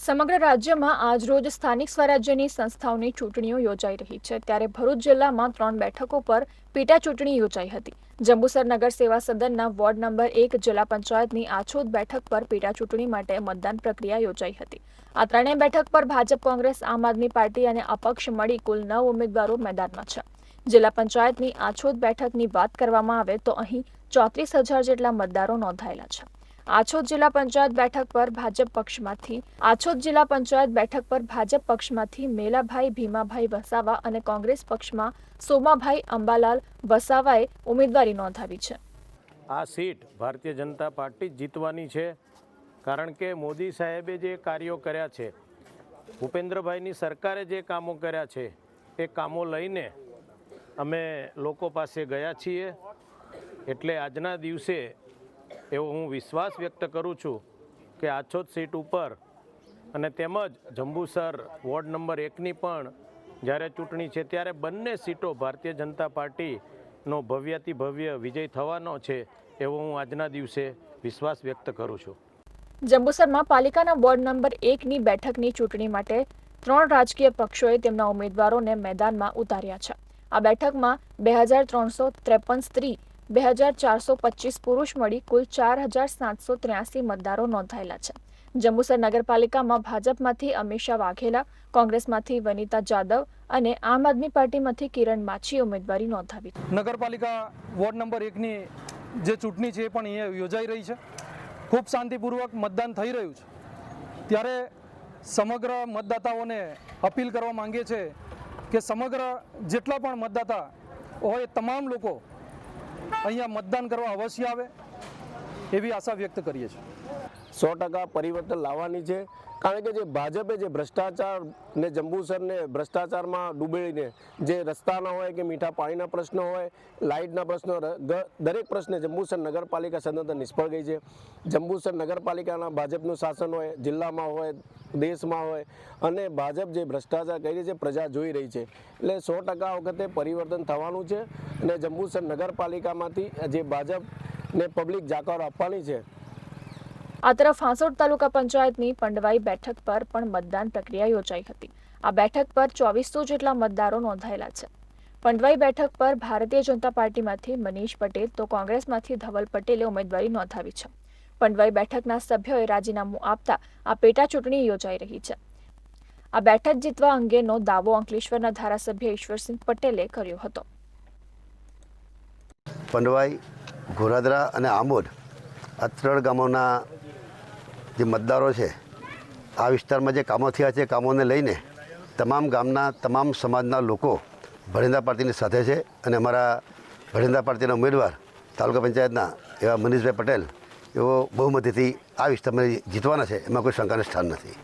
સમગ્ર રાજ્યમાં આજરોજ સ્થાનિક સ્વરાજ્યની સંસ્થાઓની ચૂંટણીઓ યોજાઈ રહી છે. ત્યારે ભરૂચ જિલ્લામાં ત્રણ બેઠકો પર પેટા ચૂંટણી યોજાઈ હતી. જંબુસર નગર સેવા સદનના વોર્ડ નંબર એક જિલ્લા પંચાયતની આછોદ બેઠક પર પેટા ચૂંટણી માટે મતદાન પ્રક્રિયા યોજાઈ હતી. આ ત્રણેય બેઠક પર ભાજપ, કોંગ્રેસ, આમ આદમી પાર્ટી અને અપક્ષ મળી કુલ નવ ઉમેદવારો મેદાનમાં છે. જિલ્લા પંચાયતની આછોદ બેઠકની વાત કરવામાં આવે તો અહીં ચોત્રીસ હજાર જેટલા મતદારો નોંધાયેલા છે. આછોદ જિલ્લા પંચાયત બેઠક પર ભાજપ પક્ષમાંથી, આછોદ જિલ્લા પંચાયત બેઠક પર ભાજપ પક્ષમાંથી મેલાભાઈ, ભીમાભાઈ વસાવા અને કોંગ્રેસ પક્ષમાં સોમાભાઈ અંબાલાલ વસાવાએ ઉમેદવારી નોંધાવી છે. આ સીટ ભારતીય જનતા પાર્ટી જીતવાની છે, કારણ કે મોદી સાહેબે જે કાર્યો કર્યા છે, ભૂપેન્દ્રભાઈની સરકારે જે કામો કર્યા છે, એ કામો લઈને અમે લોકો પાસે ગયા છીએ. એટલે આજના દિવસે એવો હું વિશ્વાસ વ્યક્ત કરું છું કે આછોદ સીટ ઉપર અને તેમજ જંબુસર વોર્ડ નંબર એકની પણ જ્યારે ચૂંટણી છે ત્યારે બંને સીટો ભારતીય જનતા પાર્ટીનો ભવ્યાતિ ભવ્ય વિજય થવાનો છે એવો હું આજના દિવસે વિશ્વાસ વ્યક્ત કરું છું. જંબુસરમાં પાલિકાના વોર્ડ નંબર એકની બેઠકની ચૂંટણી માટે ત્રણ રાજકીય પક્ષોએ તેમના ઉમેદવારોને મેદાનમાં ઉતાર્યા છે. આ બેઠકમાં બે હજાર ત્રણસો ત્રેપન સ્ત્રી બે હજાર ચારસો પચીસ પુરુષ મળી કુલ ચાર હજાર સાતસો ત્ર્યાસી મતદારો નોંધાયેલા છે. જંબુસર નગરપાલિકામાં ભાજપમાંથી અમીષા વાઘેલા, કોંગ્રેસમાંથી વનિતા જાદવ અને આમ આદમી પાર્ટીમાંથી કિરણ માછી ઉમેદવારી નોંધાવી. નગરપાલિકા વોર્ડ નંબર એકની જે ચૂંટણી છે એ પણ અહીંયા યોજાઈ રહી છે. ખૂબ શાંતિપૂર્વક મતદાન થઈ રહ્યું છે. ત્યારે સમગ્ર મતદાતાઓને અપીલ કરવા માંગીએ છે કે સમગ્ર જેટલા પણ મતદાતા હોય તમામ લોકો અહીંયા મતદાન કરવા અવશ્ય આવે એવી આશા વ્યક્ત કરીએ છીએ. સો ટકા પરિવર્તન લાવવાની છે. કારણ કે જે ભાજપે જે ભ્રષ્ટાચાર ને જંબુસરને ભ્રષ્ટાચારમાં ડૂબેલીને જે રસ્તાના હોય કે મીઠા પાણીના પ્રશ્નો હોય, લાઇટના પ્રશ્નો દરેક પ્રશ્ને જંબુસર નગરપાલિકા સદંતર નિષ્ફળ ગઈ છે. જંબુસર નગરપાલિકાના ભાજપનું શાસન હોય, જિલ્લામાં હોય, દેશમાં હોય, અને ભાજપ જે ભ્રષ્ટાચાર કરી રહી છે, પ્રજા જોઈ રહી છે. એટલે સો ટકા વખતે પરિવર્તન થવાનું છે અને જંબુસર નગરપાલિકામાંથી જે ભાજપને પબ્લિક જાકારો આપવાની છે આ તરફ હાંસોડ તાલુકા પંચાયતની પંડવાઈ બેઠક પર પણ મતદાન પ્રક્રિયા યોજાઈ હતી. આ બેઠક પર ચોવીસો જેટલા મતદારો નોંધાયેલા છે. પંડવાઈ બેઠક પર ભારતીય જનતા પાર્ટીમાંથી મનીષ પટેલ તો કોંગ્રેસમાંથી ધવલ પટેલે ઉમેદવારી નોંધાવી છે. પંડવાઈ બેઠકના સભ્યોએ રાજીનામું આપતા આ પેટા ચૂંટણી યોજાઈ રહી છે. આ બેઠક જીતવા અંગેનો દાવો અંકલેશ્વરના ધારાસભ્ય ઈશ્વરસિંહ પટેલે કર્યો હતો. પંડવાઈ, ઘોરાદરા અને આમોદ આ ત્રણ ગામોના જે મતદારો છે, આ વિસ્તારમાં જે કામો થયા છે કામોને લઈને તમામ ગામના તમામ સમાજના લોકો ભરિંદા પાર્ટીની સાથે છે અને અમારા ભરિંદા પાર્ટીના ઉમેદવાર તાલુકા પંચાયતના એવા મનીષભાઈ પટેલ એવો બહુમતીથી આ વિસ્તારમાં જીતવાના છે, એમાં કોઈ શંકાનું સ્થાન નથી.